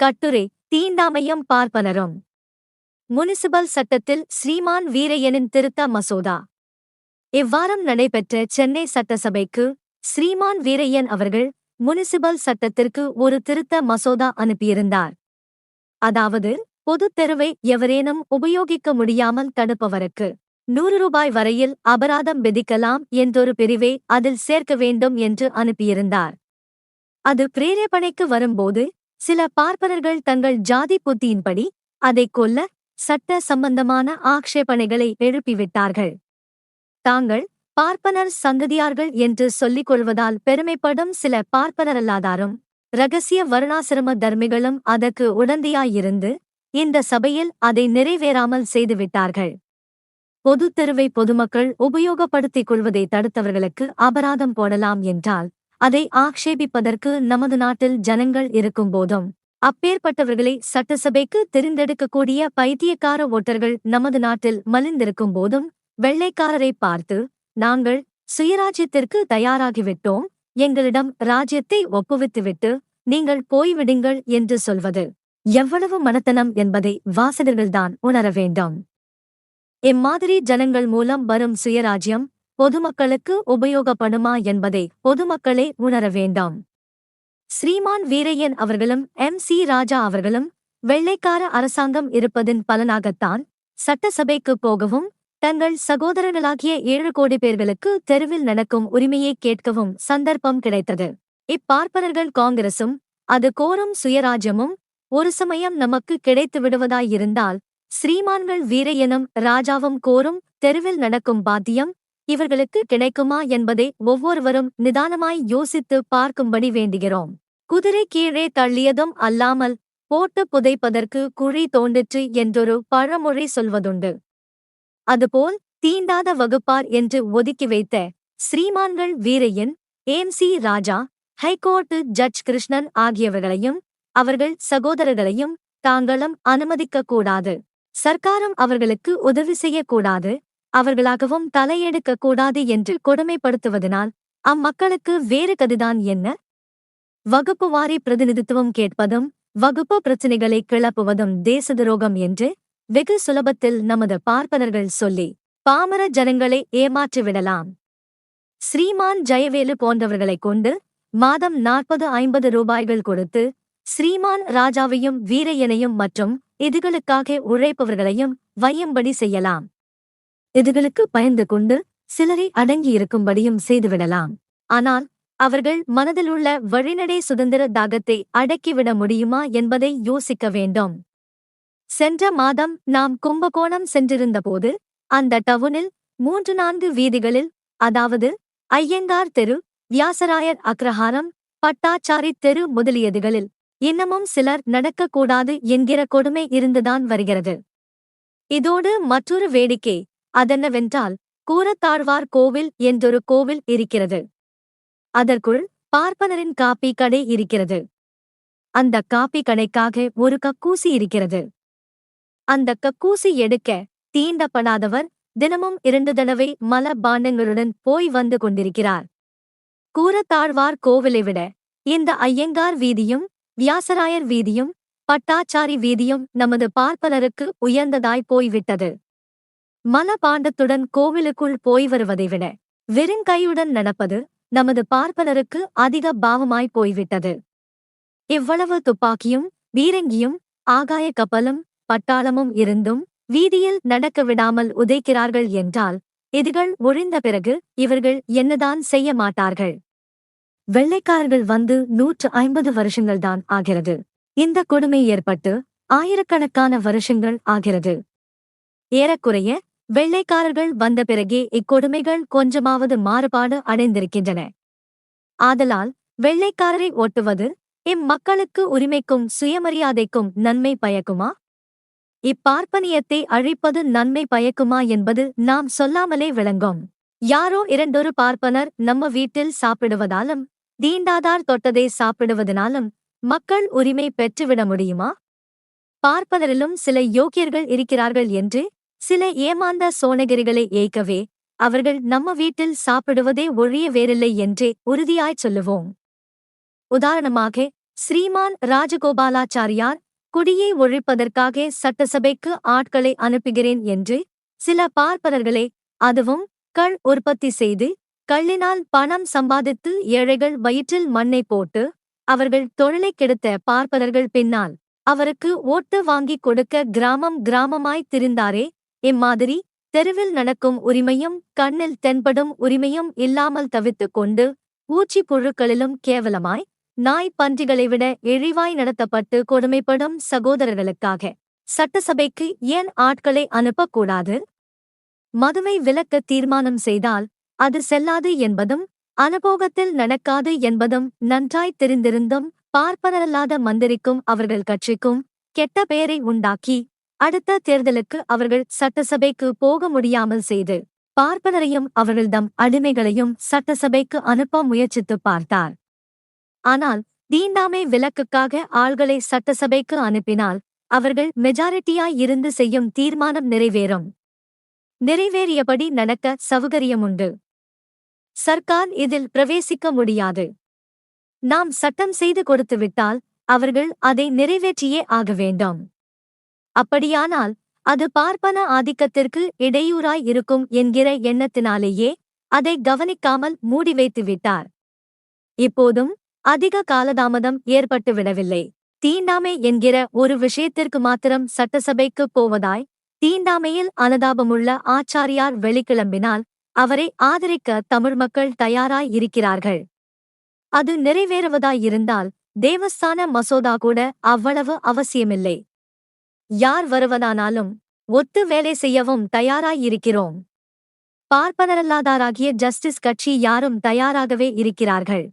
கட்டுரை தீண்டாமையும் பார்ப்பனரும். முனிசிபல் சட்டத்தில் ஸ்ரீமான் வீரையனின் திருத்த மசோதா. இவ்வாரம் நடைபெற்ற சென்னை சட்டசபைக்கு ஸ்ரீமான் வீரையன் அவர்கள் முனிசிபல் சட்டத்திற்கு ஒரு திருத்த மசோதா அனுப்பியிருந்தார். அதாவது பொதுத் தெருவை எவரேனும் உபயோகிக்க முடியாமல் தடுப்பவருக்கு நூறு ரூபாய் வரையில் அபராதம் விதிக்கலாம் என்றொரு பிரிவை அதில் சேர்க்க வேண்டும் என்று அனுப்பியிருந்தார். அது பிரேரேபணைக்கு வரும்போது சில பார்ப்பனர்கள் தங்கள் ஜாதி புத்தியின்படி அதைக் கொல்ல சட்ட சம்பந்தமான ஆக்ஷேபணைகளை எழுப்பிவிட்டார்கள். தாங்கள் பார்ப்பனர் சங்கதியார்கள் என்று சொல்லிக் கொள்வதால் பெருமைப்படும் சில பார்ப்பனரல்லாதாரும் ரகசிய வருணாசிரம தர்மிகளும் அதற்கு உடந்தையாயிருந்து இந்த சபையில் அதை நிறைவேறாமல் செய்துவிட்டார்கள். பொதுத் தெருவை பொதுமக்கள் உபயோகப்படுத்திக் கொள்வதை தடுத்தவர்களுக்கு அபராதம் போடலாம் என்றால் அதை ஆக்ஷேபிப்பதற்கு நமது நாட்டில் ஜனங்கள் இருக்கும்போதும் அப்பேற்பட்டவர்களை சட்டசபைக்கு தெரிந்தெடுக்கக்கூடிய பைத்தியக்கார ஓட்டர்கள் நமது நாட்டில் மலிந்திருக்கும் போதும் வெள்ளைக்காரரை பார்த்து நாங்கள் சுயராஜ்யத்திற்கு தயாராகிவிட்டோம். எங்களிடம் ராஜ்யத்தை ஒப்புவித்துவிட்டு நீங்கள் போய்விடுங்கள் என்று சொல்வது. எவ்வளவு மனத்தனம் என்பதை வாசகர்கள்தான் உணர வேண்டும். இம்மாதிரி ஜனங்கள் மூலம் வரும் சுயராஜ்யம் பொதுமக்களுக்கு உபயோகப்படுமா என்பதை பொதுமக்களே உணர வேண்டாம். ஸ்ரீமான் வீரையன் அவர்களும் எம். சி. ராஜா அவர்களும் வெள்ளைக்கார அரசாங்கம் இருப்பதின் பலனாகத்தான் சட்டசபைக்கு போகவும் தங்கள் சகோதரர்களாகிய ஏழு கோடி பேர்களுக்கு தெருவில் நடக்கும் உரிமையை கேட்கவும் சந்தர்ப்பம் கிடைத்தது. இப்பார்ப்பனர்கள் காங்கிரசும் அது கோரும் சுயராஜ்யமும் ஒரு சமயம் நமக்கு கிடைத்து விடுவதாயிருந்தால் ஸ்ரீமான்கள் வீரையனும் ராஜாவும் கோரும் தெருவில் நடக்கும் பாத்தியம் இவர்களுக்கு கிடைக்குமா என்பதை ஒவ்வொருவரும் நிதானமாய் யோசித்து பார்க்கும்படி வேண்டுகிறோம். குதிரை கீழே தள்ளியதும் அல்லாமல் போட்டு புதைப்பதற்கு குழி தோண்டிற்று என்றொரு பழமொழி சொல்வதுண்டு. அதுபோல் தீண்டாத வகுப்பார் என்று ஒதுக்கி வைத்த ஸ்ரீமான்கள் Veeraiyan M C Raja high court judge Krishnan ஆகியவர்களையும் அவர்கள் சகோதரர்களையும் தாங்களும் அனுமதிக்கக்கூடாது. சர்க்காரம் சர்க்காரும் அவர்களுக்கு உதவி செய்யக்கூடாது. அவர்களாகவும் தலையெடுக்கக் கூடாது என்று கொடுமைப்படுத்துவதனால் அம்மக்களுக்கு வேறு கதிதான் என்ன? வகுப்பு வாரி பிரதிநிதித்துவம் கேட்பதும் வகுப்பு பிரச்சினைகளை கிளப்புவதும் தேச துரோகம் என்று வெகு சுலபத்தில் நமது பார்ப்பனர்கள் சொல்லி பாமர ஜனங்களை ஏமாற்றிவிடலாம் ஸ்ரீமான் ஜெயவேலு போன்றவர்களைக் கொண்டு மாதம் நாற்பது ஐம்பது ரூபாய்கள் கொடுத்து ஸ்ரீமான் ராஜாவையும் வீரையனையும் மற்றும் இதுகளுக்காக உழைப்பவர்களையும் வையும்படி செய்யலாம். இதுகளுக்கு பயந்து கொண்டு சிலரை அடங்கியிருக்கும்படியும் செய்துவிடலாம். ஆனால் அவர்கள் மனதிலுள்ள வழிநடை சுதந்திர தாகத்தை அடக்கிவிட முடியுமா என்பதை யோசிக்க வேண்டும். சென்ற மாதம் நாம் கும்பகோணம் சென்றிருந்தபோது அந்த டவுனில் மூன்று நான்கு வீதிகளில் அதாவது ஐயங்கார் தெரு வியாசராயர் அக்ரஹாரம் பட்டாச்சாரி தெரு முதலியதுகளில் இன்னமும் சிலர் நடக்கக்கூடாது என்கிற கொடுமை இருந்துதான் வருகிறது. இதோடு மற்றொரு வேடிக்கை அதென்னவென்றால் கூரத்தாழ்வார் கோவில் என்றொரு கோவில் இருக்கிறது. அதற்குள் பார்ப்பனரின் காப்பி கடை இருக்கிறது. அந்த காப்பி கடைக்காக ஒரு கக்கூசி இருக்கிறது. அந்த கக்கூசி எடுக்க தீண்டப்படாதவர் தினமும் இரண்டு தடவை மல பாண்டங்களுடன் போய் வந்து கொண்டிருக்கிறார். கூரத்தாழ்வார் கோவிலை விட இந்த ஐயங்கார் வீதியும் வியாசராயர் வீதியும் பட்டாச்சாரி வீதியும் நமது பார்ப்பனருக்கு உயர்ந்ததாய் போய்விட்டது. மலபாண்டத்துடன் கோவிலுக்குள் போய் வருவதை விட வெறுங்கையுடன் நடப்பது நமது பார்ப்பனருக்கு அதிக பாவமாய் போய்விட்டது. இவ்வளவு துப்பாக்கியும் வீரங்கியும் ஆகாய கப்பலும் பட்டாளமும் இருந்தும் வீதியில் நடக்க விடாமல் உதைக்கிறார்கள் என்றால் இதுகள் ஒழிந்த பிறகு இவர்கள் என்னதான் செய்ய மாட்டார்கள்? வெள்ளைக்காரர்கள் வந்து நூற்று ஐம்பது வருஷங்கள்தான் ஆகிறது. இந்த கொடுமை ஏற்பட்டு ஆயிரக்கணக்கான வருஷங்கள் ஆகிறது. ஏறக்குறைய வெள்ளைக்காரர்கள் வந்த பிறகே இக்கொடுமைகள் கொஞ்சமாவது மாறுபாடு அடைந்திருக்கின்றன. ஆதலால் வெள்ளைக்காரரை ஓட்டுவது இம்மக்களுக்கு உரிமைக்கும் சுயமரியாதைக்கும் நன்மை பயக்குமா? இப்பார்ப்பனியத்தை அழிப்பது நன்மை பயக்குமா என்பது நாம் சொல்லாமலே விளங்கும். யாரோ இரண்டொரு பார்ப்பனர் நம்ம வீட்டில் சாப்பிடுவதாலும் தீண்டாதார் தொட்டதை சாப்பிடுவதனாலும் மக்கள் உரிமை பெற்றுவிட முடியுமா? பார்ப்பனரிலும் சில யோக்கியர்கள் இருக்கிறார்கள் என்று சில ஏமாந்த சோனகிரிகளை ஏய்க்கவே அவர்கள் நம்ம வீட்டில் சாப்பிடுவதே ஒழிய வேறில்லை என்றே உறுதியாய்ச் சொல்லுவோம். உதாரணமாக ஸ்ரீமான் ராஜகோபாலாச்சாரியார் குடியை ஒழிப்பதற்காக சட்டசபைக்கு ஆட்களை அனுப்புகிறேன் என்று சில பார்ப்பனர்களே அதுவும் கள் உற்பத்தி செய்து கள்ளினால் பணம் சம்பாதித்து ஏழைகள் வயிற்றில் மண்ணை போட்டு அவர்கள் தொழிலை கெடுத்த பார்ப்பனர்கள் பின்னால் அவருக்கு ஓட்டு வாங்கிக் கொடுக்க கிராமம் கிராமமாய் திரிந்தாரே இம்மாதிரி தெருவில் நடக்கும் உரிமையும் கண்ணில் தென்படும் உரிமையும் இல்லாமல் தவித்துக் கொண்டு ஊச்சி புழுக்களிலும் கேவலமாய் நாய் பன்றிகளை விட இழிவாய் நடத்தப்பட்டு கொடுமைப்படும் சகோதரர்களுக்காக சட்டசபைக்கு ஏன் ஆட்களை அனுப்பக்கூடாது? மதுவை விலக்க தீர்மானம் செய்தால் அது செல்லாது என்பதும் அனுபோகத்தில் நடக்காது என்பதும் நன்றாய் தெரிந்திருந்தும் பார்ப்பனரல்லாத மந்திரிக்கும் அவர்கள் கட்சிக்கும் கெட்ட பெயரை உண்டாக்கி அடுத்த தேர்தலுக்கு அவர்கள் சட்டசபைக்கு போக முடியாமல் செய்து பார்ப்பனரையும் அவர்கள்தம் அடிமைகளையும் சட்டசபைக்கு அனுப்ப முயற்சித்து பார்த்தார். ஆனால் தீண்டாமை விலக்குக்காக ஆள்களை சட்டசபைக்கு அனுப்பினால் அவர்கள் மெஜாரிட்டியாய் இருந்து செய்யும் தீர்மானம் நிறைவேறும். நிறைவேறியபடி நடக்க சௌகரியமுண்டு சர்க்கார் இதில் பிரவேசிக்க முடியாது. நாம் சட்டம் செய்து கொடுத்துவிட்டால் அவர்கள் அதை நிறைவேற்றியே ஆக வேண்டும். அப்படியானால் அது பார்ப்பன ஆதிக்கத்திற்கு இடையூறாய் இருக்கும் என்கிற எண்ணத்தினாலேயே அதை கவனிக்காமல் மூடி வைத்து விட்டார். இப்போதும் அதிக காலதாமதம் ஏற்பட்டுவிடவில்லை தீண்டாமை என்கிற ஒரு விஷயத்திற்கு மாத்திரம் சட்டசபைக்கு போவதாய் தீண்டாமையில் அனுதாபமுள்ள ஆச்சாரியார் வெளிக்கிளம்பினால் அவரை ஆதரிக்க தமிழ் மக்கள் தயாராய் இருக்கிறார்கள். அது நிறைவேறுவதாயிருந்தால் தேவஸ்தான மசோதா கூட அவ்வளவு அவசியமில்லை. யார் வருவதானாலும் ஒத்து வேலை செய்யவும் தயாராயிருக்கிறோம். பார்ப்பனரல்லாதாராகிய ஜஸ்டிஸ் கட்சி யாரும் தயாராகவே இருக்கிறார்கள்.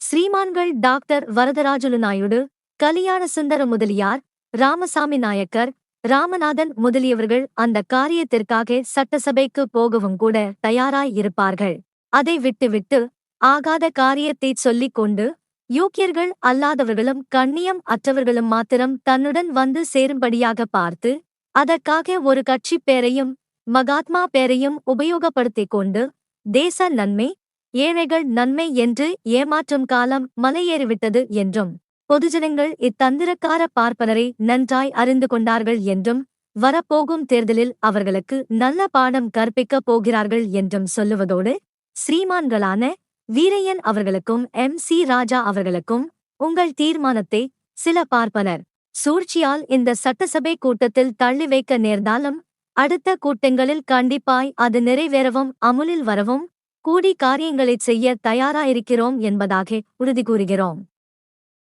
ஸ்ரீமான்கள் டாக்டர் வரதராஜுலு நாயுடு கலியாண சுந்தர முதலியார் ராமசாமி நாயக்கர் ராமநாதன் முதலியவர்கள் அந்த காரியத்திற்காக சட்டசபைக்கு போகவும் கூட தயாராய் இருப்பார்கள் அதை விட்டுவிட்டு ஆகாத காரியத்தை சொல்லிக் கொண்டு யோக்கியர்கள் அல்லாதவர்களும் கண்ணியம் அற்றவர்களும் மாத்திரம் தன்னுடன் வந்து சேரும்படியாக பார்த்து அதற்காக ஒரு கட்சி பேரையும் மகாத்மா பேரையும் உபயோகப்படுத்திக் கொண்டு தேச நன்மை ஏழைகள் நன்மை என்று ஏமாற்றும் காலம் மலையேறிவிட்டது என்றும் பொதுஜனங்கள் இத்தந்திரக்கார பார்ப்பனரை நன்றாய் அறிந்து கொண்டார்கள் என்றும் வரப்போகும் தேர்தலில் அவர்களுக்கு நல்ல பாடம் கற்பிக்கப் போகிறார்கள் என்றும் சொல்லுவதோடு ஸ்ரீமான்களான வீரையன் அவர்களுக்கும் எம். சி. ராஜா அவர்களுக்கும் உங்கள் தீர்மானத்தை சில பார்ப்பனர். சூழ்ச்சியால் இந்த சட்டசபை கூட்டத்தில் தள்ளி வைக்க நேர்ந்தாலும் அடுத்த கூட்டங்களில் கண்டிப்பாய் அது நிறைவேறவும் அமுலில் வரவும் கூடி காரியங்களைச் செய்ய தயாராயிருக்கிறோம் என்பதாக உறுதி கூறுகிறோம்.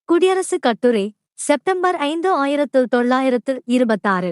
குடியரசுக் கட்டுரை செப்டம்பர் ஐந்து ஆயிரத்து தொள்ளாயிரத்து இருபத்தாறு.